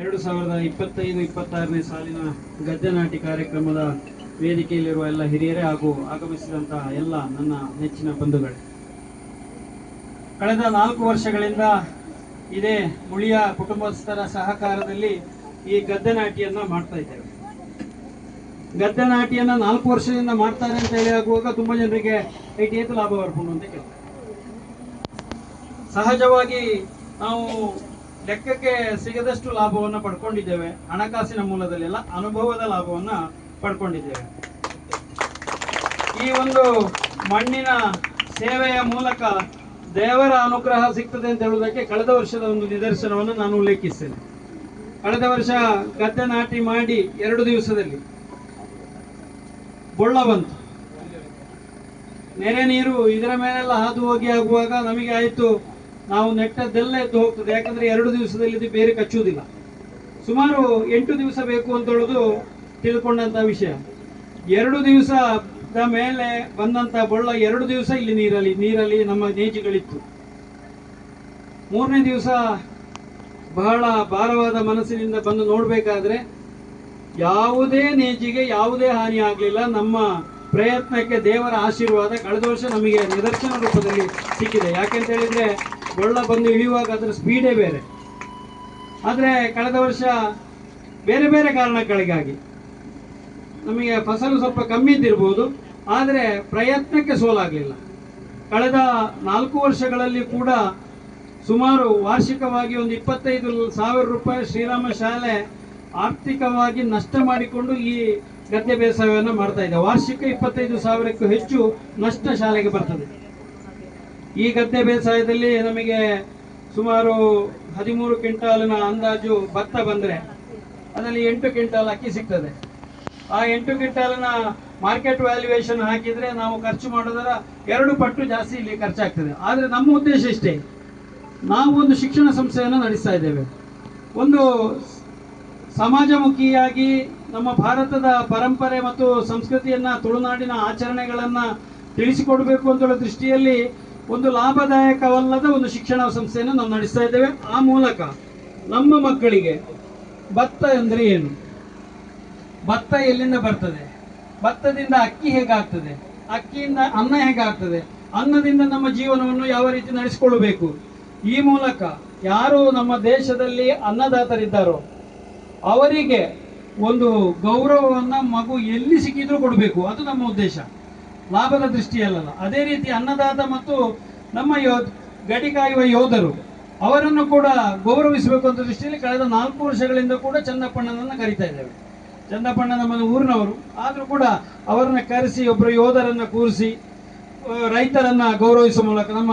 ಎರಡು ಸಾವಿರದ ಇಪ್ಪತ್ತೈದು, ಇಪ್ಪತ್ತಾರನೇ ಸಾಲಿನ ಗದ್ದೆ ನಾಟಿ ಕಾರ್ಯಕ್ರಮದ ವೇದಿಕೆಯಲ್ಲಿರುವ ಎಲ್ಲ ಹಿರಿಯರೇ ಹಾಗೂ ಆಗಮಿಸಿದಂತಹ ಎಲ್ಲ ನನ್ನ ನೆಚ್ಚಿನ ಬಂಧುಗಳೇ. ಕಳೆದ ನಾಲ್ಕು ವರ್ಷಗಳಿಂದ ಇದೇ ಮುಳಿಯ ಕುಟುಂಬಸ್ಥರ ಸಹಕಾರದಲ್ಲಿ ಈ ಗದ್ದೆ ನಾಟಿಯನ್ನ ಮಾಡ್ತಾ ಇದ್ದೇವೆ. ಗದ್ದೆ ನಾಟಿಯನ್ನ ನಾಲ್ಕು ವರ್ಷದಿಂದ ಮಾಡ್ತಾರೆ ಅಂತ ಹೇಳಿ ಆಗುವಾಗ ತುಂಬಾ ಜನರಿಗೆ ಐಟಿ ಏತು ಲಾಭ ಬರ್ಬೋದು ಅಂತ ಕೇಳ್ತಾರೆ. ಸಹಜವಾಗಿ ನಾವು ಲೆಕ್ಕಕ್ಕೆ ಸಿಗದಷ್ಟು ಲಾಭವನ್ನು ಪಡ್ಕೊಂಡಿದ್ದೇವೆ. ಹಣಕಾಸಿನ ಮೂಲದಲ್ಲೆಲ್ಲ ಅನುಭವದ ಲಾಭವನ್ನ ಪಡ್ಕೊಂಡಿದ್ದೇವೆ. ಈ ಒಂದು ಮಣ್ಣಿನ ಸೇವೆಯ ಮೂಲಕ ದೇವರ ಅನುಗ್ರಹ ಸಿಗ್ತದೆ ಅಂತ ಹೇಳುವುದಕ್ಕೆ ಕಳೆದ ವರ್ಷದ ಒಂದು ನಿದರ್ಶನವನ್ನು ನಾನು ಉಲ್ಲೇಖಿಸ್ತೇನೆ. ಕಳೆದ ವರ್ಷ ಗದ್ದೆ ನಾಟಿ ಮಾಡಿ ಎರಡು ದಿವಸದಲ್ಲಿ ಬೊಳ್ಳ ಬಂತು. ನೆರೆ ನೀರು ಇದರ ಮೇಲೆಲ್ಲ ಹಾದು ಹೋಗಿ ಆಗುವಾಗ ನಮಗೆ ಆಯಿತು. ನಾವು ನೆಟ್ಟದ್ದೆಲ್ಲ ಎದ್ದು ಹೋಗ್ತದೆ. ಯಾಕಂದ್ರೆ ಎರಡು ದಿವಸದಲ್ಲಿ ಇದು ಬೇರೆ ಕಚ್ಚುವುದಿಲ್ಲ. ಸುಮಾರು ಎಂಟು ದಿವಸ ಬೇಕು ಅಂತ ಹೇಳುದು ತಿಳ್ಕೊಂಡಂತ ವಿಷಯ. ಎರಡು ದಿವಸದ ಮೇಲೆ ಬಂದಂತ ಬೊಳ್ಳ ಎರಡು ದಿವಸ ಇಲ್ಲಿ ನೀರಲ್ಲಿ ನೀರಲ್ಲಿ ನಮ್ಮ ನೇಜಿಗಳಿತ್ತು ಮೂರನೇ ದಿವಸ ಬಹಳ ಭಾರವಾದ ಮನಸ್ಸಿನಿಂದ ಬಂದು ನೋಡಬೇಕಾದ್ರೆ ಯಾವುದೇ ನೇಜಿಗೆ ಯಾವುದೇ ಹಾನಿ ಆಗಲಿಲ್ಲ. ನಮ್ಮ ಪ್ರಯತ್ನಕ್ಕೆ ದೇವರ ಆಶೀರ್ವಾದ, ಕಳೆದ ವರ್ಷ ನಮಗೆ ನಿದರ್ಶನ ರೂಪದಲ್ಲಿ ಸಿಕ್ಕಿದೆ. ಯಾಕೆಂತ ಹೇಳಿದ್ರೆ ಬೊಳ್ಳ ಬಂದು ಇಳಿಯುವಾಗ ಅದರ ಸ್ಪೀಡೇ ಬೇರೆ. ಆದರೆ ಕಳೆದ ವರ್ಷ ಬೇರೆ ಬೇರೆ ಕಾರಣಗಳಿಗಾಗಿ ನಮಗೆ ಫಸಲು ಸ್ವಲ್ಪ ಕಮ್ಮಿ ಇದ್ದಿರ್ಬೋದು, ಆದರೆ ಪ್ರಯತ್ನಕ್ಕೆ ಸೋಲಾಗಲಿಲ್ಲ. ಕಳೆದ ನಾಲ್ಕು ವರ್ಷಗಳಲ್ಲಿ ಕೂಡ ಸುಮಾರು ವಾರ್ಷಿಕವಾಗಿ ಒಂದು ಇಪ್ಪತ್ತೈದು ಸಾವಿರ ರೂಪಾಯಿ ಶ್ರೀರಾಮ ಶಾಲೆ ಆರ್ಥಿಕವಾಗಿ ನಷ್ಟ ಮಾಡಿಕೊಂಡು ಈ ಗದ್ದೆ ಬೇಸಾಯವನ್ನು ಮಾಡ್ತಾ ಇದೆ ವಾರ್ಷಿಕ ಇಪ್ಪತ್ತೈದು ಸಾವಿರಕ್ಕೂ ಹೆಚ್ಚು ನಷ್ಟ ಶಾಲೆಗೆ ಬರ್ತದೆ. ಈ ಗದ್ದೆ ಬೇಸಾಯದಲ್ಲಿ ನಮಗೆ ಸುಮಾರು ಹದಿಮೂರು ಕ್ವಿಂಟಾಲಿನ ಅಂದಾಜು ಭತ್ತ ಬಂದರೆ ಅದರಲ್ಲಿ ಎಂಟು ಕ್ವಿಂಟಾಲ್ ಅಕ್ಕಿ ಸಿಗ್ತದೆ. ಆ ಎಂಟು ಕ್ವಿಂಟಾಲಿನ ಮಾರ್ಕೆಟ್ ವ್ಯಾಲ್ಯೂಯೇಷನ್ ಹಾಕಿದ್ರೆ ನಾವು ಖರ್ಚು ಮಾಡೋದರ ಎರಡು ಪಟ್ಟು ಜಾಸ್ತಿ ಇಲ್ಲಿ ಖರ್ಚಾಗ್ತದೆ. ಆದರೆ ನಮ್ಮ ಉದ್ದೇಶ ಇಷ್ಟೇ. ನಾವು ಒಂದು ಶಿಕ್ಷಣ ಸಂಸ್ಥೆಯನ್ನು ನಡೆಸ್ತಾ ಇದ್ದೇವೆ. ಒಂದು ಸಮಾಜಮುಖಿಯಾಗಿ ನಮ್ಮ ಭಾರತದ ಪರಂಪರೆ ಮತ್ತು ಸಂಸ್ಕೃತಿಯನ್ನ, ತುಳುನಾಡಿನ ಆಚರಣೆಗಳನ್ನ ತಿಳಿಸಿಕೊಡಬೇಕು ಅಂತ ದೃಷ್ಟಿಯಲ್ಲಿ ಒಂದು ಲಾಭದಾಯಕವಲ್ಲದ ಒಂದು ಶಿಕ್ಷಣ ಸಂಸ್ಥೆಯನ್ನು ನಾವು ನಡೆಸ್ತಾ ಇದ್ದೇವೆ. ಆ ಮೂಲಕ ನಮ್ಮ ಮಕ್ಕಳಿಗೆ ಭತ್ತ ಅಂದರೆ ಏನು? ಭತ್ತ ಎಲ್ಲಿಂದ ಬರ್ತದೆ? ಭತ್ತದಿಂದ ಅಕ್ಕಿ ಹೇಗಾಗ್ತದೆ? ಅಕ್ಕಿಯಿಂದ ಅನ್ನ ಹೇಗಾಗ್ತದೆ? ಅನ್ನದಿಂದ ನಮ್ಮ ಜೀವನವನ್ನು ಯಾವ ರೀತಿ ನಡೆಸಿಕೊಳ್ಳಬೇಕು? ಈ ಮೂಲಕ ಯಾರು ನಮ್ಮ ದೇಶದಲ್ಲಿ ಅನ್ನದಾತರಿದ್ದಾರೋ ಅವರಿಗೆ ಒಂದು ಗೌರವವನ್ನ ಮಗು ಎಲ್ಲಿ ಸಿಕ್ಕಿದ್ರೂ ಕೊಡಬೇಕು. ಅದು ನಮ್ಮ ಉದ್ದೇಶ. ಲಾಭದ ದೃಷ್ಟಿಯಲ್ಲ ಅದೇ ರೀತಿ ಅನ್ನದಾತ ಮತ್ತು ನಮ್ಮ ಯೋಧ, ಗಡಿ ಕಾಯುವ ಯೋಧರು, ಅವರನ್ನು ಕೂಡ ಗೌರವಿಸಬೇಕು ಅಂತ ದೃಷ್ಟಿಯಲ್ಲಿ ಕಳೆದ ನಾಲ್ಕು ವರ್ಷಗಳಿಂದ ಕೂಡ ಚಂದಪ್ಪಣ್ಣನನ್ನು ಕರಿತಾ ಇದ್ದೇವೆ. ಚಂದಪ್ಪಣ್ಣ ನಮ್ಮ ಊರಿನವರು, ಆದರೂ ಕೂಡ ಅವರನ್ನ ಕರೆಸಿ ಒಬ್ಬರು ಯೋಧರನ್ನ ಕೂರಿಸಿ ರೈತರನ್ನು ಗೌರವಿಸುವ ಮೂಲಕ ನಮ್ಮ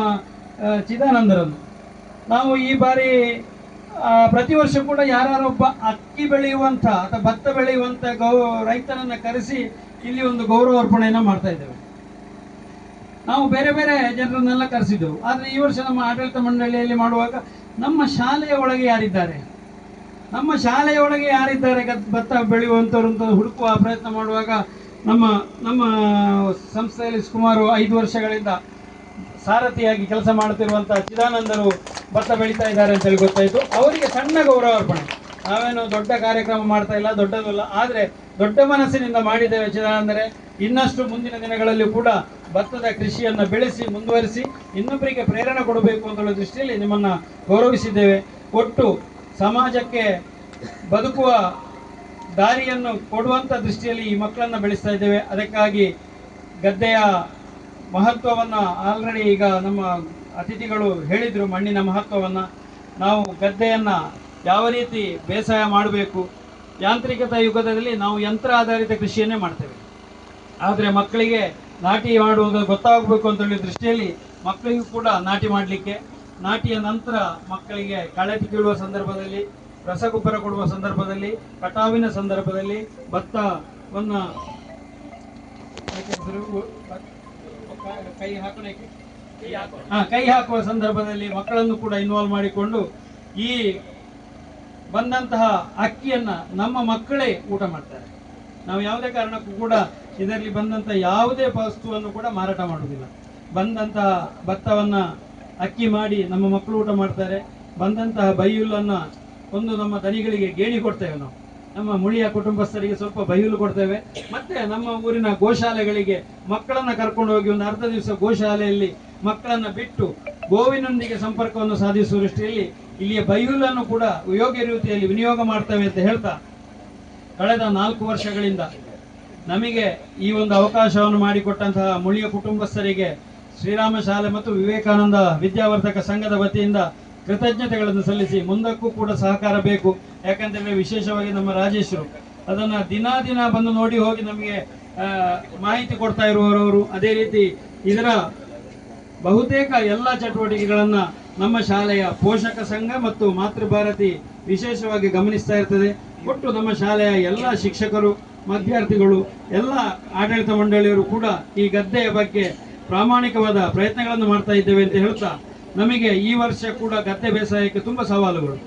ಚಿದಾನಂದರನ್ನು. ನಾವು ಈ ಬಾರಿ ಪ್ರತಿ ವರ್ಷ ಕೂಡ ಯಾರೊಬ್ಬ ಅಕ್ಕಿ ಬೆಳೆಯುವಂತ ಅಥವಾ ಭತ್ತ ಬೆಳೆಯುವಂತ ಗೌ, ರೈತರನ್ನ ಕರೆಸಿ ಇಲ್ಲಿ ಒಂದು ಗೌರವ ಅರ್ಪಣೆಯನ್ನು ಮಾಡ್ತಾ ಇದ್ದೇವೆ. ನಾವು ಬೇರೆ ಬೇರೆ ಜನರನ್ನೆಲ್ಲ ಕರೆಸಿದ್ದೆವು. ಆದರೆ ಈ ವರ್ಷ ನಮ್ಮ ಆಡಳಿತ ಮಂಡಳಿಯಲ್ಲಿ ಮಾಡುವಾಗ ನಮ್ಮ ಶಾಲೆಯ ಒಳಗೆ ಯಾರಿದ್ದಾರೆ? ನಮ್ಮ ಶಾಲೆಯ ಒಳಗೆ ಯಾರಿದ್ದಾರೆ ಭತ್ತ ಬೆಳೆಯುವಂಥವ್ರು ಅಂತ ಹುಡುಕುವ ಪ್ರಯತ್ನ ಮಾಡುವಾಗ ನಮ್ಮ ನಮ್ಮ ಸಂಸ್ಥೆಯಲ್ಲಿ ಸುಮಾರು ಐದು ವರ್ಷಗಳಿಂದ ಸಾರಥಿಯಾಗಿ ಕೆಲಸ ಮಾಡುತ್ತಿರುವಂಥ ಚಿದಾನಂದರು ಭತ್ತ ಬೆಳೀತಾ ಇದ್ದಾರೆ ಅಂತೇಳಿ ಗೊತ್ತಾಯಿತು. ಅವರಿಗೆ ಸಣ್ಣ ಗೌರವ ಅರ್ಪಣೆ. ನಾವೇನು ದೊಡ್ಡ ಕಾರ್ಯಕ್ರಮ ಮಾಡ್ತಾ ಇಲ್ಲ, ದೊಡ್ಡದಲ್ಲ. ಆದರೆ ದೊಡ್ಡ ಮನಸ್ಸಿನಿಂದ ಮಾಡಿದ್ದೇವೆ ಚಿದಾನಂದರೆ. ಇನ್ನಷ್ಟು ಮುಂದಿನ ದಿನಗಳಲ್ಲಿ ಕೂಡ ಭತ್ತದ ಕೃಷಿಯನ್ನು ಬೆಳೆಸಿ, ಮುಂದುವರಿಸಿ, ಇನ್ನೊಬ್ಬರಿಗೆ ಪ್ರೇರಣೆ ಕೊಡಬೇಕು ಅಂತ ದೃಷ್ಟಿಯಲ್ಲಿ ನಿಮ್ಮನ್ನು ಗೌರವಿಸಿದ್ದೇವೆ. ಒಟ್ಟು ಸಮಾಜಕ್ಕೆ ಬದುಕುವ ದಾರಿಯನ್ನು ಕೊಡುವಂಥ ದೃಷ್ಟಿಯಲ್ಲಿ ಈ ಮಕ್ಕಳನ್ನು ಬೆಳೆಸ್ತಾ ಇದ್ದೇವೆ. ಅದಕ್ಕಾಗಿ ಗದ್ದೆಯ ಮಹತ್ವವನ್ನು ಆಲ್ರೆಡಿ ಈಗ ನಮ್ಮ ಅತಿಥಿಗಳು ಹೇಳಿದರು ಮಣ್ಣಿನ ಮಹತ್ವವನ್ನು. ನಾವು ಗದ್ದೆಯನ್ನು ಯಾವ ರೀತಿ ಬೇಸಾಯ ಮಾಡಬೇಕು ಯಾಂತ್ರಿಕತೆ ಯುಗದಲ್ಲಿ ನಾವು ಯಂತ್ರ ಆಧಾರಿತ ಕೃಷಿಯನ್ನೇ ಮಾಡ್ತೇವೆ. ಆದರೆ ಮಕ್ಕಳಿಗೆ ನಾಟಿ ಮಾಡುವುದು ಗೊತ್ತಾಗಬೇಕು ಅಂತ ಹೇಳಿ ದೃಷ್ಟಿಯಲ್ಲಿ ಮಕ್ಕಳಿಗೂ ಕೂಡ ನಾಟಿ ಮಾಡಲಿಕ್ಕೆ ನಾಟಿಯ ನಂತರ ಮಕ್ಕಳಿಗೆ ಕಳೆ ಕೀಳುವ ಸಂದರ್ಭದಲ್ಲಿ ರಸಗೊಬ್ಬರ ಕೊಡುವ ಸಂದರ್ಭದಲ್ಲಿ ಕಟಾವಿನ ಸಂದರ್ಭದಲ್ಲಿ ಭತ್ತವನ್ನು ಕೈ ಹಾಕಲಿಕ್ಕೆ ಹಾ, ಕೈ ಹಾಕುವ ಸಂದರ್ಭದಲ್ಲಿ ಮಕ್ಕಳನ್ನು ಕೂಡ ಇನ್ವಾಲ್ವ್ ಮಾಡಿಕೊಂಡು ಈ ಬಂದಂತಹ ಅಕ್ಕಿಯನ್ನ ನಮ್ಮ ಮಕ್ಕಳೇ ಊಟ ಮಾಡ್ತಾರೆ. ನಾವು ಯಾವುದೇ ಕಾರಣಕ್ಕೂ ಕೂಡ ಇದರಲ್ಲಿ ಬಂದಂತ ಯಾವುದೇ ವಸ್ತುವನ್ನು ಕೂಡ ಮಾರಾಟ ಮಾಡುವುದಿಲ್ಲ. ಬಂದಂತಹ ಭತ್ತವನ್ನ ಅಕ್ಕಿ ಮಾಡಿ ನಮ್ಮ ಮಕ್ಕಳು ಊಟ ಮಾಡ್ತಾರೆ. ಬಂದಂತಹ ಬೈಯುಲನ್ನು ಒಂದು ನಮ್ಮ ದನಿಗಳಿಗೆ ಗೇಣಿ ಕೊಡ್ತೇವೆ ನಾವು. ನಮ್ಮ ಮುಳಿಯ ಕುಟುಂಬಸ್ಥರಿಗೆ ಸ್ವಲ್ಪ ಬೈಯುಲು ಕೊಡ್ತೇವೆ. ಮತ್ತೆ ನಮ್ಮ ಊರಿನ ಗೋಶಾಲೆಗಳಿಗೆ ಮಕ್ಕಳನ್ನ ಕರ್ಕೊಂಡು ಹೋಗಿ ಒಂದು ಅರ್ಧ ದಿವಸ ಗೋಶಾಲೆಯಲ್ಲಿ ಮಕ್ಕಳನ್ನ ಬಿಟ್ಟು ಗೋವಿನೊಂದಿಗೆ ಸಂಪರ್ಕವನ್ನು ಸಾಧಿಸುವ ದೃಷ್ಟಿಯಲ್ಲಿ ಇಲ್ಲಿಯ ಬೈಹುಲ್ಲನ್ನು ಕೂಡ ಯೋಗ್ಯ ರೀತಿಯಲ್ಲಿ ವಿನಿಯೋಗ ಮಾಡ್ತೇವೆ ಅಂತ ಹೇಳ್ತಾ, ಕಳೆದ ನಾಲ್ಕು ವರ್ಷಗಳಿಂದ ನಮಗೆ ಈ ಒಂದು ಅವಕಾಶವನ್ನು ಮಾಡಿಕೊಟ್ಟಂತಹ ಮುಳಿಯ ಕುಟುಂಬಸ್ಥರಿಗೆ ಶ್ರೀರಾಮ ಶಾಲೆ ಮತ್ತು ವಿವೇಕಾನಂದ ವಿದ್ಯಾವರ್ಧಕ ಸಂಘದ ವತಿಯಿಂದ ಕೃತಜ್ಞತೆಗಳನ್ನು ಸಲ್ಲಿಸಿ ಮುಂದಕ್ಕೂ ಕೂಡ ಸಹಕಾರ ಬೇಕು. ಯಾಕಂತಂದ್ರೆ ವಿಶೇಷವಾಗಿ ನಮ್ಮ ರಾಜೇಶರು ಅದನ್ನ ದಿನಾ ದಿನ ಬಂದು ನೋಡಿ ಹೋಗಿ ನಮಗೆ ಮಾಹಿತಿ ಕೊಡ್ತಾ ಇರುವವರು ಅದೇ ರೀತಿ ಇದರ ಬಹುತೇಕ ಎಲ್ಲ ಚಟುವಟಿಕೆಗಳನ್ನ ನಮ್ಮ ಶಾಲೆಯ ಪೋಷಕ ಸಂಘ ಮತ್ತು ಮಾತೃಭಾರತಿ ವಿಶೇಷವಾಗಿ ಗಮನಿಸ್ತಾ ಇರ್ತದೆ. ಒಟ್ಟು ನಮ್ಮ ಶಾಲೆಯ ಎಲ್ಲ ಶಿಕ್ಷಕರು ವಿದ್ಯಾರ್ಥಿಗಳು ಎಲ್ಲ ಆಡಳಿತ ಮಂಡಳಿಯವರು ಕೂಡ ಈ ಗದ್ದೆಯ ಬಗ್ಗೆ ಪ್ರಾಮಾಣಿಕವಾದ ಪ್ರಯತ್ನಗಳನ್ನು ಮಾಡ್ತಾ ಇದ್ದೇವೆ ಅಂತ ಹೇಳ್ತಾ, ನಮಗೆ ಈ ವರ್ಷ ಕೂಡ ಗದ್ದೆ ಬೇಸಾಯಕ್ಕೆ ತುಂಬ ಸವಾಲುಗಳು.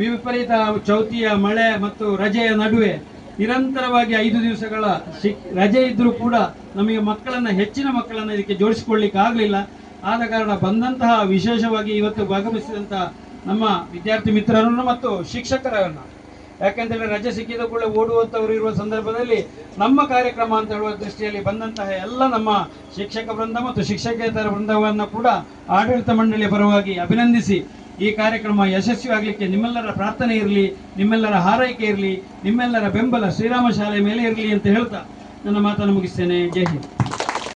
ವಿಪರೀತ ಚೌತಿಯ ಮಳೆ ಮತ್ತು ರಜೆಯ ನಡುವೆ ನಿರಂತರವಾಗಿ ಐದು ದಿವಸಗಳ ಶಿಕ್ ರಜೆ ಇದ್ದರೂ ಕೂಡ ನಮಗೆ ಮಕ್ಕಳನ್ನು, ಹೆಚ್ಚಿನ ಮಕ್ಕಳನ್ನು ಇದಕ್ಕೆ ಜೋಡಿಸಿಕೊಳ್ಳಿಕ್ಕೆ ಆಗಲಿಲ್ಲ ಆದ ಕಾರಣ ಬಂದಂತಹ ವಿಶೇಷವಾಗಿ ಇವತ್ತು ಭಾಗವಹಿಸಿದಂತಹ ನಮ್ಮ ವಿದ್ಯಾರ್ಥಿ ಮಿತ್ರರನ್ನು ಮತ್ತು ಶಿಕ್ಷಕರನ್ನು. ಯಾಕೆಂತೇಳಿದ್ರೆ ರಜೆ ಸಿಕ್ಕಿದ ಕೂಡ ಓಡುವಂತವರು ಇರುವ ಸಂದರ್ಭದಲ್ಲಿ ನಮ್ಮ ಕಾರ್ಯಕ್ರಮ ಅಂತ ಹೇಳುವ ದೃಷ್ಟಿಯಲ್ಲಿ ಬಂದಂತಹ ಎಲ್ಲ ನಮ್ಮ ಶಿಕ್ಷಕ ವೃಂದ ಮತ್ತು ಶಿಕ್ಷಕೇತರ ವೃಂದವನ್ನು ಕೂಡ ಆಡಳಿತ ಮಂಡಳಿಯ ಪರವಾಗಿ ಅಭಿನಂದಿಸಿ ಈ ಕಾರ್ಯಕ್ರಮ ಯಶಸ್ವಿ ಆಗಲಿಕ್ಕೆ ನಿಮ್ಮೆಲ್ಲರ ಪ್ರಾರ್ಥನೆ ಇರಲಿ, ನಿಮ್ಮೆಲ್ಲರ ಹಾರೈಕೆ ಇರಲಿ, ನಿಮ್ಮೆಲ್ಲರ ಬೆಂಬಲ ಶ್ರೀರಾಮ ಶಾಲೆ ಮೇಲೆ ಇರಲಿ ಅಂತ ಹೇಳ್ತಾ ನನ್ನ ಮಾತನ್ನು ಮುಗಿಸ್ತೇನೆ. ಜೈ ಹಿಂದ್.